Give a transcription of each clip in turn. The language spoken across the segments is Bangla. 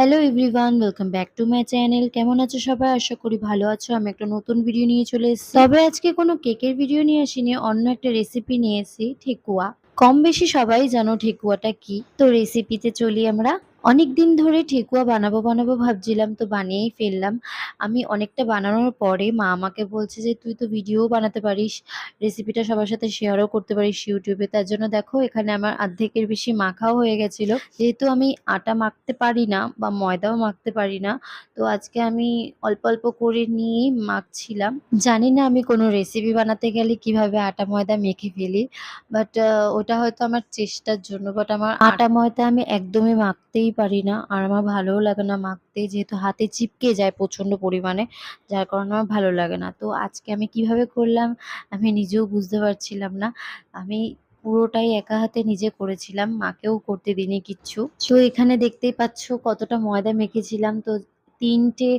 Hello everyone welcome back to my channel কেমন আছো সবাই? আশা করি ভালো আছো। আমি একটা নতুন ভিডিও নিয়ে চলে এসেছি। তবে আজকে কোনো কেকের ভিডিও নিয়ে আসিনি, অন্য একটা রেসিপি নিয়ে এসেছি, ঠেকুয়া। কম বেশি সবাই জানো ঠেকুয়াটা কি। তো রেসিপিতে চলি আমরা। অনেক দিন ধরে ঠেকুয়া বানাবো বানাবো ভাবছিলাম, তো বানিয়েই ফেললাম। আমি অনেকটা বানানোর পরে মা আমাকে বলছে যে, তুই তো ভিডিও বানাতে পারিস রেসিপিটা সবার সাথে শেয়ারও করতে পারিস ইউটিউবে। তার জন্য দেখো, এখানে আমার অর্ধেকের বেশি মাখাও হয়ে গেছিল। যেহেতু আমি আটা মাখতে পারি না বা ময়দাও মাখতে পারি না, তো আজকে আমি অল্প অল্প করে নিয়েই মাখছিলাম। জানি না আমি কোনো রেসিপি বানাতে গেলে কীভাবে আটা ময়দা মেখে ফেলি বাট ওটা হয়তো আমার চেষ্টার জন্য বাট আমার আটা ময়দা আমি একদমই মাখতেই পারি না। আর আমার ভালোও লাগে না মাখতে, যেহেতু হাতে চিপকে যায় প্রচণ্ড পরিমাণে, যার কারণে আমার ভালো লাগে না। তো আজকে আমি কীভাবে করলাম আমি নিজেও বুঝতে পারছিলাম না। আমি পুরোটাই একা হাতে নিজে করেছিলাম, মাকেও করতে দিইনি কিচ্ছু। তো এখানে দেখতেই পাচ্ছ কতটা ময়দা মেখেছিলাম। তো তিনটে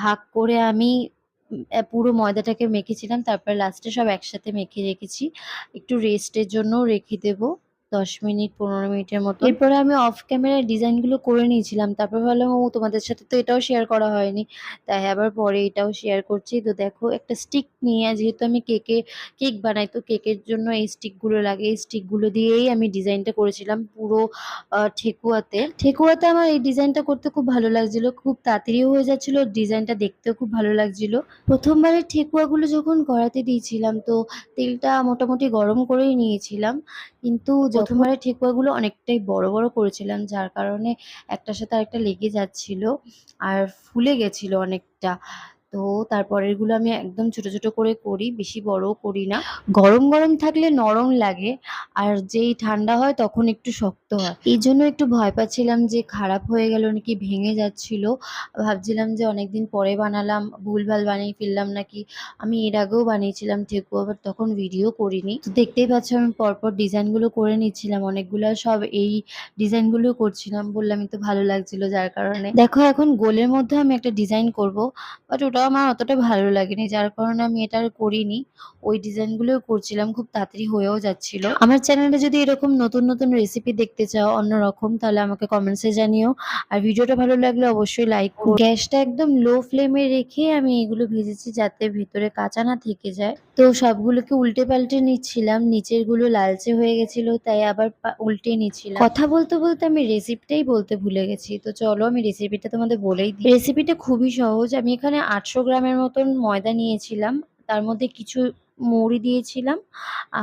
ভাগ করে আমি পুরো ময়দাটাকে মেখেছিলাম। তারপর লাস্টে সব একসাথে মেখে রেখেছি। একটু রেস্টের জন্যও রেখে দেবো। দশ মিনিট, পনেরো মিনিটের মতো। এরপরে আমি অফ ক্যামেরায় ডিজাইনগুলো করে নিয়েছিলাম। তারপর ভাবলাম, ও, তোমাদের সাথে তো এটাও শেয়ার করা হয়নি। তাই আবার পরে এটাও শেয়ার করছি। তো দেখো, একটা স্টিক নিয়ে, যেহেতু আমি কেকে কেক বানাই, তো কেকের জন্য এই স্টিকগুলো লাগে। এই স্টিকগুলো দিয়েই আমি ডিজাইনটা করেছিলাম পুরো ঠেকুয়াতে। ঠেকুয়াতে আমার এই ডিজাইনটা করতে খুব ভালো লাগছিল। খুব তাড়াতাড়িও হয়ে যাচ্ছিল ডিজাইনটা দেখতেও খুব ভালো লাগছিল। প্রথমবারে ঠেকুয়াগুলো যখন কড়াতে দিয়েছিলাম, তো তেলটা মোটামুটি গরম করেই নিয়েছিলাম। কিন্তু প্রথমবারে ঠেকুয়াগুলো অনেকটাই বড় বড় করেছিলাম, যার কারণে একটার সাথে আরেকটা লেগে যাচ্ছিল আর ফুলে গেছিল অনেকটা। তো তারপরেরগুলো আমি একদম ছোট ছোট করে করি, বেশি বড়ও করি না। গরম গরম থাকলে নরম লাগে, আর যেই ঠান্ডা হয় তখন একটু শক্ত হয়। এই জন্য একটু ভয় পাচ্ছিলাম যে খারাপ হয়ে গেল নাকি, ভেঙে যাচ্ছিল। ভাবছিলাম যে অনেকদিন পরে বানালাম, ভুলভাল বানিয়ে ফেললাম নাকি। আমি এর আগেও বানিয়েছিলাম ঠেকুয়া বাট তখন ভিডিও করিনি। তো দেখতেই পাচ্ছ আমি পরপর ডিজাইনগুলো করে নিচ্ছিলাম, অনেকগুলো সব এই ডিজাইনগুলো করছিলাম। বললামই তো ভালো লাগছিল যার কারণে। দেখো, এখন গোলের মধ্যে আমি একটা ডিজাইন করব বাট ওটা আমার অতটা ভালো লাগেনি, যার কারণে আমি এটা আর করিনি। ওই ডিজাইনগুলোও করছিলাম, খুব তাড়াতাড়ি হয়েও যাচ্ছিল। আমার চ্যানেলে যদি এরকম নতুন নতুন রেসিপি দেখতে চাও অন্যরকম তাহলে আমাকে কমেন্টসে জানিও। আর ভিডিওটা ভালো লাগলে অবশ্যই লাইক করো। গ্যাসটা একদম লো ফ্লেমে রেখে আমি এগুলো ভেজেছি যাতে ভেতরে কাঁচা না থেকে যায়। তো সবগুলোকে উল্টে পাল্টে নিচ্ছিলাম নিচেরগুলো লালচে হয়ে গেছিল, তাই আবার উল্টে নিচ্ছিলাম। কথা বলতে বলতে আমি রেসিপিটাই বলতে ভুলে গেছি। তো চলো আমি রেসিপিটা তোমাদের বলেই দিই। রেসিপিটা খুবই সহজ, আমি এখানে আটশো গ্রামের মতন ময়দা নিয়েছিলাম। তার মধ্যে কিছু মৌরি দিয়েছিলাম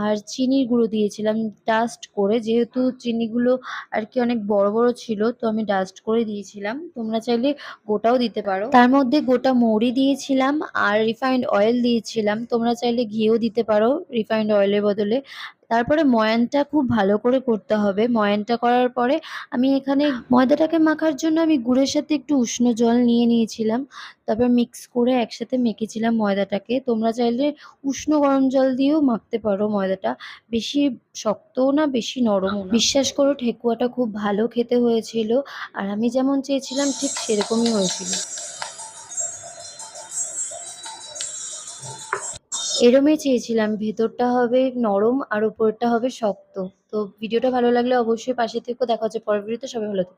আর চিনির গুঁড়ো দিয়েছিলাম ডাস্ট করে। যেহেতু চিনিগুলো আর কি অনেক বড় বড় ছিল, তো আমি ডাস্ট করে দিয়েছিলাম। তোমরা চাইলে গোটাও দিতে পারো। তার মধ্যে গোটা মৌরি দিয়েছিলাম আর রিফাইন্ড অয়েল দিয়েছিলাম। তোমরা চাইলে ঘিও দিতে পারো রিফাইন্ড অয়েলের বদলে। তারপরে ময়ানটা খুব ভালো করে করতে হবে। ময়ানটা করার পরে আমি এখানে ময়দাটাকে মাখার জন্য আমি গুড়ের সাথে একটু উষ্ণ জল নিয়ে নিয়েছিলাম। তারপর মিক্স করে একসাথে মেখেছিলাম ময়দাটাকে। তোমরা চাইলে উষ্ণ গরম জল দিয়েও মাখতে পারো ময়দাটা। বেশি শক্তও না, বেশি নরমও বিশ্বাস করো, ঠেকুয়াটা খুব ভালো খেতে হয়েছিল। আর আমি যেমন চেয়েছিলাম, ঠিক সেরকমই হয়েছিল। এরমই চেয়েছিলাম, ভেতরটা হবে নরম আর উপরটা হবে শক্ত। তো ভিডিওটা ভালো লাগলে অবশ্যই পাশে থেকেও দেখা হচ্ছে পরের ভিডিওতে, সবাই ভালো থেকো।